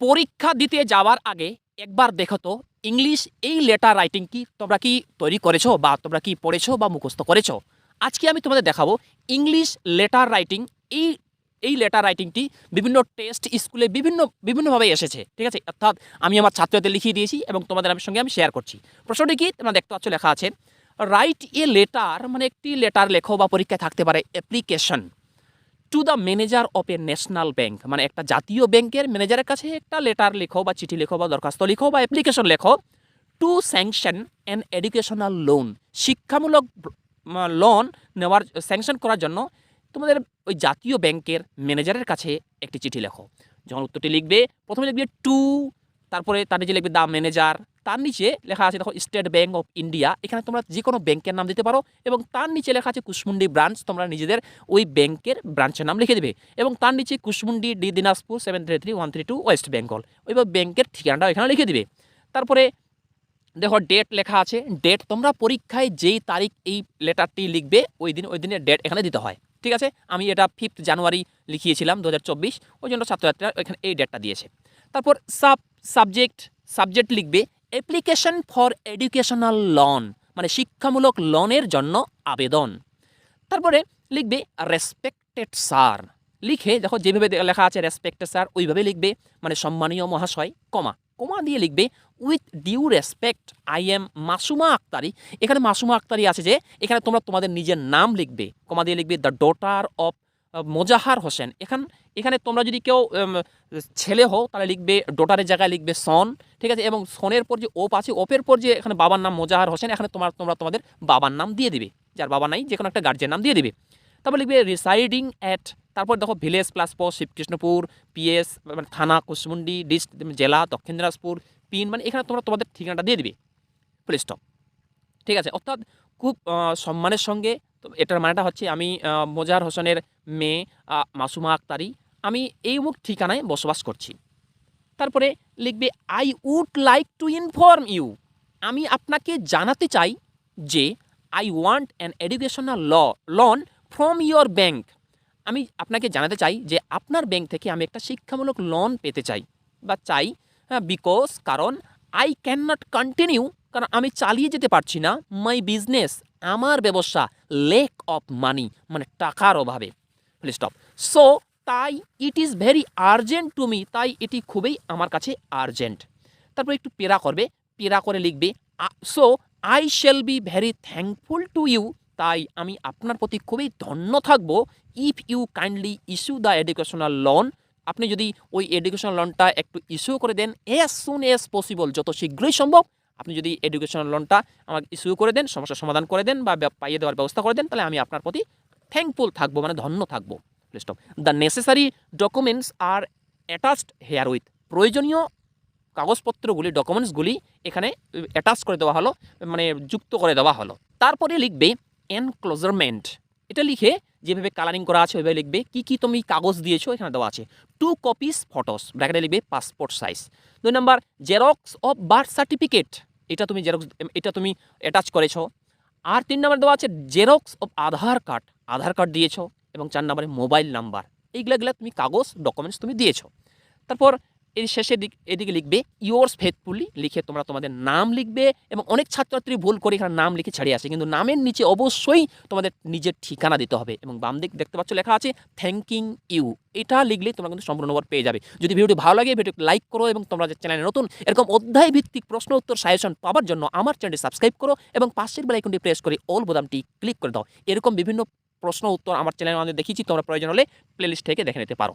পরীক্ষা দিতে যাওয়ার আগে একবার দেখো তো, ইংলিশ এই লেটার রাইটিং কি? তোমরা কি তৈরি করেছ বা তোমরা কি পড়েছো বা মুখস্থ করেছ? আজকে আমি তোমাদের দেখাবো ইংলিশ লেটার রাইটিং এই এই লেটার রাইটিংটি বিভিন্ন টেস্ট স্কুলে বিভিন্ন, বিভিন্নভাবে এসেছে, ঠিক আছে? অর্থাৎ আমি আমার ছাত্রদের লিখিয়ে দিয়েছি এবং তোমাদের আমি সঙ্গে আমি শেয়ার করছি। প্রশ্নটি কি? তোমরা দেখতে পাচ্ছ লেখা আছে রাইট এ লেটার মানে একটি লেটার লেখো বা পরীক্ষায় থাকতে পারে application to the manager of a national bank মানে একটা জাতীয় ব্যাংকের ম্যানেজারের কাছে একটা লেটার লেখো বা চিঠি লেখো বা দরখাস্ত লেখো বা অ্যাপ্লিকেশন লেখো to sanction an educational loan শিক্ষামূলক লোন নেওয়ার স্যাংশন করার জন্য তোমাদের ওই জাতীয় ব্যাংকের ম্যানেজারের কাছে একটি চিঠি লেখো। যখন উত্তরটি লিখবে, প্রথমে লিখবে টু তারপরে তার নিচে লিখবে দ্য ম্যানেজার তার নিচে লেখা আছে, দেখো স্টেট ব্যাঙ্ক অফ ইন্ডিয়া এখানে তোমরা যে কোনো ব্যাংকের নাম দিতে পারো এবং তার নিচে লেখা আছে কুশমুন্ডি ব্রাঞ্চ। তোমরা নিজেদের ওই ব্যাংকের ব্রাঞ্চের নাম লিখে দেবে। এবং তার নিচে Kushmundi, D Dinajpur seven three three one three two West Bengal ওইভাবে ব্যাংকের ঠিকানাটা এখানে লিখে দিবে। তারপরে দেখো ডেট লেখা আছে। ডেট তোমরা পরীক্ষায় যেই তারিখ এই লেটারটি লিখবে, ওই দিন, ওই দিনের ডেট এখানে দিতে হয়। ঠিক আছে? আমি এটা ফিফথ জানুয়ারি লিখিয়েছিলাম দু হাজার চব্বিশ। ওই জন্য ছাত্রছাত্রীরা এখানে এই ডেটটা দিয়েছে। তারপর সাব সাবজেক্ট সাবজেক্ট লিখবে। অ্যাপ্লিকেশন ফর এডুকেশনাল লোন মানে শিক্ষামূলক লোনের জন্য আবেদন। তারপরে লিখবে রেসপেক্টেড স্যার লিখে দেখো যেভাবে লেখা আছে রেসপেক্টেড স্যার ওইভাবে লিখবে মানে সম্মানীয় মহাশয়, কমা। কমা দিয়ে লিখবে with due respect I am Masuma Aktari. এখানে মাসুমা আক্তারি আছে যে, এখানে তোমরা তোমাদের নিজের নাম লিখবে। কমা দিয়ে লিখবে the daughter of Mojahar Hossain. এখান এখানে তোমরা যদি কেউ ছেলে হও, তাহলে লিখবে ডোটারের জায়গায় লিখবে সন ঠিক আছে? এবং সনের পর যে ওপ আছে ওপের পর যে এখানে বাবার নাম মোজাহার হোসেন, এখানে তোমার তোমরা তোমাদের বাবার নাম দিয়ে দিবে। যার বাবা নাই যে কোনো একটা গার্জের নাম দিয়ে দিবে। তারপর লিখবে রিসাইডিং অ্যাট তারপর দেখো village plus post Shibkrishnapur PS মানে থানা কুশমুন্ডি ডিস্ট্রিক্ট জেলা, দক্ষিণ দিনাজপুর পিন মানে এখানে তোমরা তোমাদের ঠিকানাটা দিয়ে দিবে। ফুল স্টপ ঠিক আছে? অর্থাৎ খুব সম্মানের সঙ্গে তো এটার মানেটা হচ্ছে আমি আহ, মোজাহার হোসেনের মেয়ে মাসুমা আক্তারি আমি এই মুখ ঠিকানায় বসবাস করছি। তারপরে লিখবে I would like to inform you আমি আপনাকে জানাতে চাই যে I want an educational law loan from your bank আমি আপনাকে জানাতে চাই যে আপনার ব্যাংক থেকে আমি একটা শিক্ষামূলক লোন পেতে চাই বা চাই বিকজ কারণ আই ক্যান নট কন্টিনিউ কারণ আমি চালিয়ে যেতে পারছি না মাই বিজনেস আমার ব্যবসা লেক অফ মানি মানে টাকার অভাবে। স্টপ সো তাই it is very urgent to me তাই এটি খুবই আমার কাছে আর্জেন্ট তারপর একটু পেরা করবে, পেরা করে লিখবে so I shall be very thankful to you তাই আমি আপনার প্রতি খুবই ধন্য থাকব if you kindly issue the educational loan আপনি যদি ওই এডুকেশনাল লোনটা একটু ইস্যু করে দেন এস সুন এস পসিবল যত শীঘ্রই সম্ভব আপনি যদি এডুকেশনাল লোনটা আমাকে ইস্যু করে দেন, সমস্যার সমাধান করে দেন বা পাইয়ে দেওয়ার ব্যবস্থা করে দেন, তাহলে আমি আপনার প্রতি থ্যাঙ্কফুল থাকব মানে ধন্য থাকব। Stop the necessary documents are attached herewith প্রয়োজনীয় কাগজপত্রগুলি ডকুমেন্টসগুলি এখানে অ্যাটাচ করে দেওয়া হলো মানে যুক্ত করে দেওয়া হলো। তারপরে লিখবে এনক্লোজারমেন্ট এটা লিখে যেভাবে কালারিং করা আছে, ওইভাবে লিখবে, কি কি তুমি কাগজ দিয়েছ, এখানে দেওয়া আছে। টু কপিস ফটোস ব্র্যাকেটে লিখবে পাসপোর্ট সাইজ দুই number xerox of birth certificate এটা তুমি জেরক্স এটা তুমি অ্যাটাচ করেছ। আর তিন নাম্বার দেওয়া আছে xerox of Aadhaar card Aadhaar card দিয়েছ এবং চার নম্বরে মোবাইল নাম্বার এইগুলাগুলা তুমি কাগজ ডকুমেন্টস তুমি দিয়েছ। তারপর এর শেষের দিক এদিকে লিখবে ইয়োর্স ফেথফুলি লিখে তোমরা তোমাদের নাম লিখবে এবং অনেক ছাত্রছাত্রী ভুল করে এখানে নাম লিখে ছাড়িয়ে আসে। কিন্তু নামের নিচে অবশ্যই তোমাদের নিজের ঠিকানা দিতে হবে এবং বাম দিক দেখতে পাচ্ছ লেখা আছে থ্যাঙ্কিং ইউ এটা লিখলে তোমরা কিন্তু সম্পূর্ণ নম্বর পেয়ে যাবে। যদি ভিডিওটি ভালো লাগে ভিডিওটি লাইক করো এবং তোমরা যে চ্যানেলে নতুন, এরকম অধ্যায় ভিত্তিক প্রশ্ন উত্তর সাজেশন পাওয়ার জন্য আমার চ্যানেলটি সাবস্ক্রাইব করো এবং পাশের বেলাইকনটি প্রেস করে অল বোতামটি ক্লিক করে দাও। এরকম বিভিন্ন প্রশ্ন উত্তর আমার চ্যানেলে আমাদের দেখিয়েছি, তোমরা প্রয়োজন হলে প্লেলিস্ট থেকে দেখে নিতে পারো।